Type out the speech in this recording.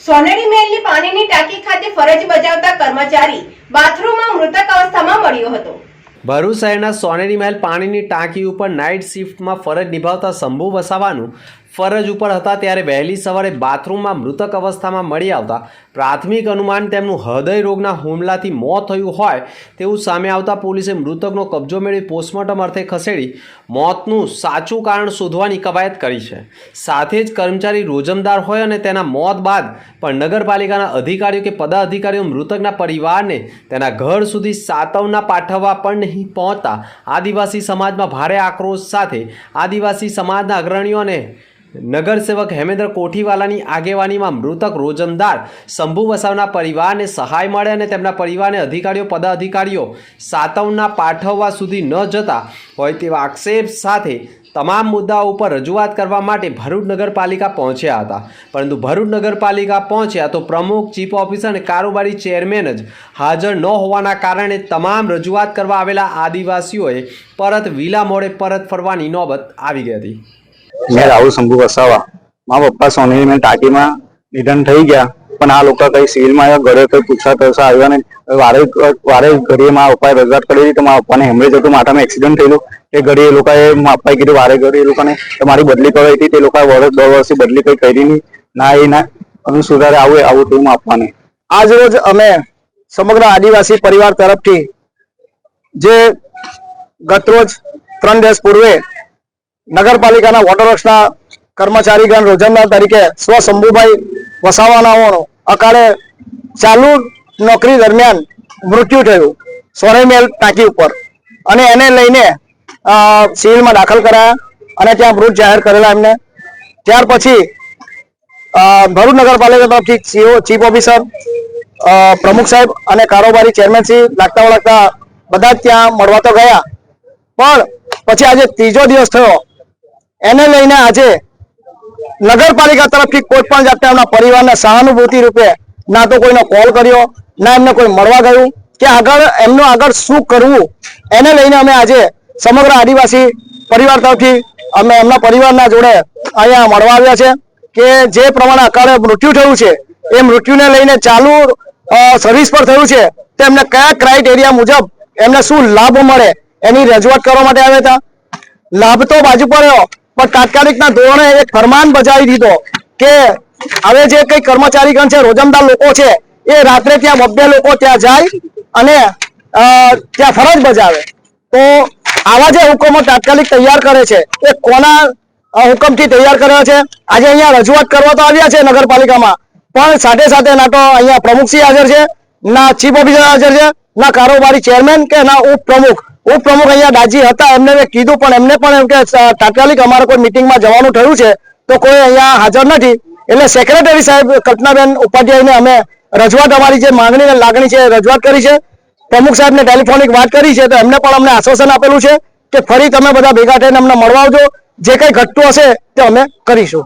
સોનેરી મહેલની પાણીની ટાંકી ખાતે ફરજ બજાવતા કર્મચારી બાથરૂમમાં મૃતક અવસ્થામાં મળ્યો હતો. ભરૂચ શહેરના સોનેરી મહેલ પાણીની ટાંકી ઉપર નાઇટ શિફ્ટમાં ફરજ નિભાવતા શંભુ વસાવાનું ફરજ ઉપર હતા ત્યારે વહેલી સવારે બાથરૂમમાં મૃતક અવસ્થામાં મળી આવતા પ્રાથમિક અનુમાન તેમનું હૃદય રોગના હુમલાથી મોત થયું હોય તેવું સામે આવતા પોલીસે મૃતકનો કબજો મેળવી પોસ્ટમોર્ટમ અર્થે ખસેડી મોતનું સાચું કારણ શોધવાની કવાયત કરી છે. સાથે જ કર્મચારી રોજમદાર હોય અને તેના મોત બાદ પણ નગરપાલિકાના અધિકારીઓ કે પદાધિકારીઓ મૃતકના પરિવારને તેના ઘર સુધી સાતવના પાઠવવા પણ નહીં પહોંચતા. આદિવાસી સમાજમાં ભારે આક્રોશ સાથે આદિવાસી સમાજના અગ્રણીઓ અને નગરસેવક હેમેન્દ્ર કોઠીવાલાની આગેવાનીમાં મૃતક રોજમદાર શંભુ વસાવના પરિવારને સહાય મળે અને તેમના પરિવારને અધિકારીઓ, પદાધિકારીઓ સાતવના પાઠવવા સુધી ન જતા હોય તેવા આક્ષેપ સાથે તમામ મુદ્દાઓ ઉપર રજૂઆત કરવા માટે ભરૂચ નગરપાલિકા પહોંચ્યા હતા. પરંતુ ભરૂચ નગરપાલિકા પહોંચ્યા તો પ્રમુખ, ચીફ ઓફિસર અને કારોબારી ચેરમેન જ હાજર ન હોવાના કારણે તમામ રજૂઆત કરવા આવેલા આદિવાસીઓએ પરત વિલા મોડે પરત ફરવાની નોબત આવી ગઈ હતી. મેં રાહુલ શંભુ વસાવા. મારા પપ્પા સોની મેં ટાંકીમાં નિધન થઈ ગયા. પણ આ લોકો કઈ સિવિલમાં ઘરે કઈ પૂછવા તરસા આવ્યા ને વારે વારે ઘડીએ મારા પપ્પાએ રજૂઆત કરી તો મારા પપ્પાને હેમરેજ હતું માથામાં એક્સિડન્ટ થયેલું. એ ઘડી એ લોકોએ મારા પપ્પાએ કીધું, વારે ઘડી એ લોકોને મારી બદલી કરાવી હતી. તે લોકોએ વર્ષ દોઢ વર્ષથી બદલી કઈ કરી નહીં. ના એ ના. અમે સુધારે આવું આવું તું આપવાને આજ રોજ અમે સમગ્ર આદિવાસી પરિવાર તરફથી જે ગતરોજ ત્રણ દિવસ પૂર્વે નગરપાલિકાના વોટર વર્ક્સના કર્મચારીગણ રોજંદાર તરીકે સ્વ શંભુભાઈ વસાવાનાઓનો અકાળે ચાલુ નોકરી દરમિયાન મૃત્યુ થયું સોરેમેલ ટાંકી ઉપર. અને એને લઈને સિવિલમાં દાખલ કરાયા અને ત્યાં મૃત જાહેર કરેલા એમને. ત્યાર પછી ભરૂચ નગરપાલિકા તરફથી સીઓ, ચીફ ઓફિસર પ્રમુખ સાહેબ અને કારોબારી ચેરમેન શ્રી લાગતા વળગતા બધા જ ત્યાં મળવા તો ગયા. પણ પછી આજે ત્રીજો દિવસ થયો એને લઈને આજે નગરપાલિકા તરફથી કોઈ પણ જાતના એમના પરિવારને સહાનુભૂતિ રૂપે ના તો કોઈનો કોલ કર્યો, ના એમને કોઈ મળવા ગયું, કે આગળ એમનું આગળ શું કરવું, એને લઈને અમે આજે સમગ્ર આદિવાસી પરિવાર તરફથી અમે એમના પરિવારના જોડે અહીંયા મળવા આવ્યા છે, કે જે પ્રમાણે અકાળે મૃત્યુ થયું છે, એ મૃત્યુને લઈને ચાલુ સર્વિસ પર થયું છે તેમને કયા ક્રાઇટેરિયા મુજબ એમને શું લાભ મળે, એની રજૂઆત કરવા માટે આવ્યા હતા. લાભ તો બાજુ પડ્યો પણ તાત્કાલિકના ધોરણે એક ફરમાન બજાવી દીધો કે હવે જે કઈ કર્મચારીગણ છે, રોજમદાર લોકો છે, એ રાત્રે ત્યાં બબ્બે લોકો ત્યાં જાય અને ત્યાં ફરજ બજાવે. તો આવા જે હુકમો તાત્કાલિક તૈયાર કરે છે, એ કોના હુકમ હુકમથી તૈયાર કર્યા છે? આજે અહીંયા રજૂઆત કરવા તો આવ્યા છે નગરપાલિકામાં, પણ સાથે સાથે ના તો અહીંયા પ્રમુખસિંહ હાજર છે, ના ચીફ ઓફિસર હાજર છે, ના કારોબારી ચેરમેન કે ના ઉપપ્રમુખ. ઉપપ્રમુખ અહીંયા દાજી હતા, એમને મેં કીધું, પણ એમને પણ એમ કે તાત્કાલિક અમારે કોઈ મિટિંગમાં જવાનું થયું છે, તો કોઈ અહીંયા હાજર નથી. એટલે સેક્રેટરી સાહેબ, કલ્પનાબેન ઉપાધ્યાયને અમે રજૂઆત અમારી જે માંગણી અને લાગણી છે રજૂઆત કરી છે. પ્રમુખ સાહેબને ટેલિફોનિક વાત કરી છે, તો એમને પણ અમને આશ્વાસન આપેલું છે કે ફરી તમે બધા ભેગા થઈને અમને મળવા આવજો. જે કંઈ ઘટતું હશે તે અમે કરીશું.